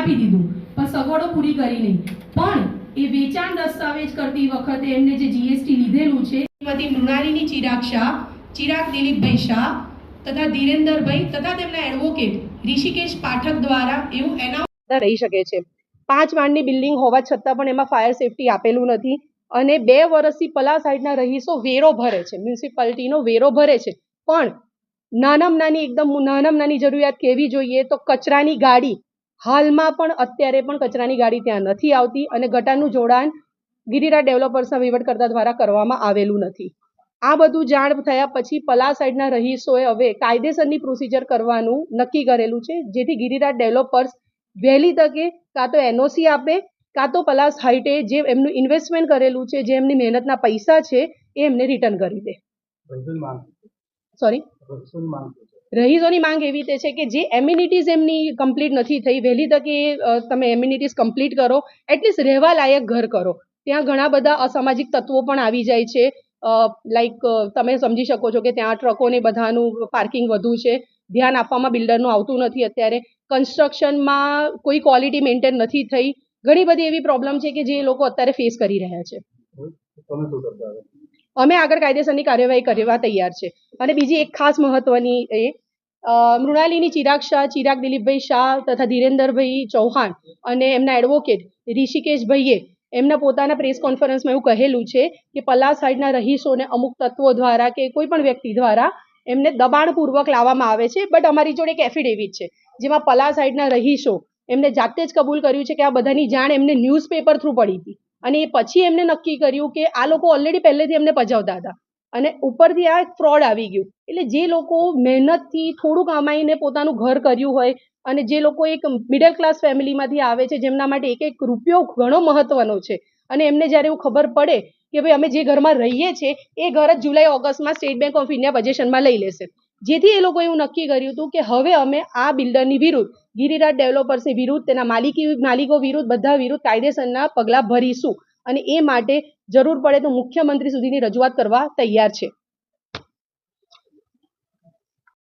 આપી દીધું. પણ સગવડો પૂરી કરી નહીં. પણ એ વેચાણ દસ્તાવેજ કરતી વખતે એમને જે જીએસટી લીધેલું છે શ્રીમતી મૃણાલીની ચિરાગ શાહ, ચિરાગ દિલીપભાઈ શાહ તથા ધીરેન્દરભાઈ તથા તેમના એડવોકેટ ઋષિકેશ પાઠક દ્વારા એવું એનાઉન્સ રહી શકે છે. પાંચ માળની બિલ્ડિંગ હોવા છતાં પણ એમાં ફાયર સેફટી આપેલું નથી અને બે વર્ષથી પલા સાઈડના રહીશો વેરો ભરે છે. મ્યુનિસિપાલિટીનો વેરો ભરે છે. પણ નાનામાં નાની એકદમ નાનામાં નાની જરૂરિયાત કેવી જોઈએ તો કચરાની ગાડી હાલમાં પણ અત્યારે પણ કચરાની ગાડી ત્યાં નથી આવતી અને ગટારનું જોડાણ ગિરિરા ડેવલપર્સના વહીવટકર્તા દ્વારા કરવામાં આવેલું નથી. આ બધું જાણ થયા પછી પલા સાઈડના રહીશોએ હવે કાયદેસરની પ્રોસિજર કરવાનું નક્કી કરેલું છે. જેથી ગિરિરાજ ડેવલપર્સ વહેલી તકે કાં તો એનઓસી આપે, કાં તો પલાસ હાઇટે જે એમનું ઇન્વેસ્ટમેન્ટ કરેલું છે, જે એમની મહેનતના પૈસા છે, એ એમને રિટર્ન કરી દે. સોરી રહીશોની માંગ એવી રીતે છે કે જે એમ્યુનિટીઝ એમની કમ્પ્લીટ નથી થઈ વહેલી તકે તમે એમ્યુનિટીઝ કમ્પ્લીટ કરો એટલીસ્ટ રહેવા લાયક ઘર કરો. ત્યાં ઘણા બધા અસામાજિક તત્વો પણ આવી જાય છે. લાઈક તમે સમજી શકો છો કે ત્યાં ટ્રકોને બધાનું પાર્કિંગ વધુ છે. ધ્યાન આપવામાં બિલ્ડરનું આવતું નથી અત્યારે. કન્સ્ટ્રક્શનમાં કોઈ ક્વોલિટી મેન્ટેન નથી થઈ. ઘણી બધી એવી પ્રોબ્લેમ છે કે જે લોકો અત્યારે ફેસ કરી રહ્યા છે. અમે આગળ કાયદેસરની કાર્યવાહી કરવા તૈયાર છે. અને બીજી એક ખાસ મહત્વની એ મૃણાલીની ચિરાગ શાહ, ચિરાગ દિલીપભાઈ શાહ તથા ધીરેન્દરભાઈ ચૌહાણ અને એમના એડવોકેટ ઋષિકેશભાઈએ એમના પોતાના પ્રેસ કોન્ફરન્સમાં એવું કહેલું છે કે પલાસ સાઈડના રહીશોને અમુક તત્વો દ્વારા કે કોઈ પણ વ્યક્તિ દ્વારા એમને દબાણપૂર્વક લાવવામાં આવે છે. બટ અમારી જોડે એક એફિડેવિટ છે, જેમાં પલા સાઈડના રહીશો એમને જાતે જ કબૂલ કર્યું છે કે આ બધાની જાણ એમને ન્યૂઝપેપર થ્રુ પડી હતી. અને એ પછી એમને નક્કી કર્યું કે આ લોકો ઓલરેડી પહેલેથી એમને પજાવતા હતા. અને ઉપરથી આ ફ્રોડ આવી ગયું. એટલે જે લોકો મહેનતથી થોડું કમાઈને પોતાનું ઘર કર્યું હોય અને જે લોકો એક મિડલ ક્લાસ ફેમિલીમાંથી આવે છે, જેમના માટે એક એક રૂપિયો ઘણો મહત્વનો છે. અને એમને જ્યારે એવું ખબર પડે કે ભાઈ અમે જે ઘરમાં રહીએ છીએ, એ ઘર જ જુલાઈ, ઓગસ્ટમાં સ્ટેટ બેંક ઓફ ઇન્ડિયા બજેશનમાં લઈ લેશે. જેથી એ લોકોએ એવું નક્કી કર્યું હતું કે હવે અમે આ બિલ્ડરની વિરુદ્ધ, ગિરિરાજ ડેવલપર્સની વિરુદ્ધ, તેના માલિકી, માલિકો વિરુદ્ધ, બધા વિરુદ્ધ કાયદેસરના પગલાં ભરીશું. અને એ માટે જરૂર પડે તો મુખ્યમંત્રી સુધીની રજૂઆત કરવા તૈયાર છે.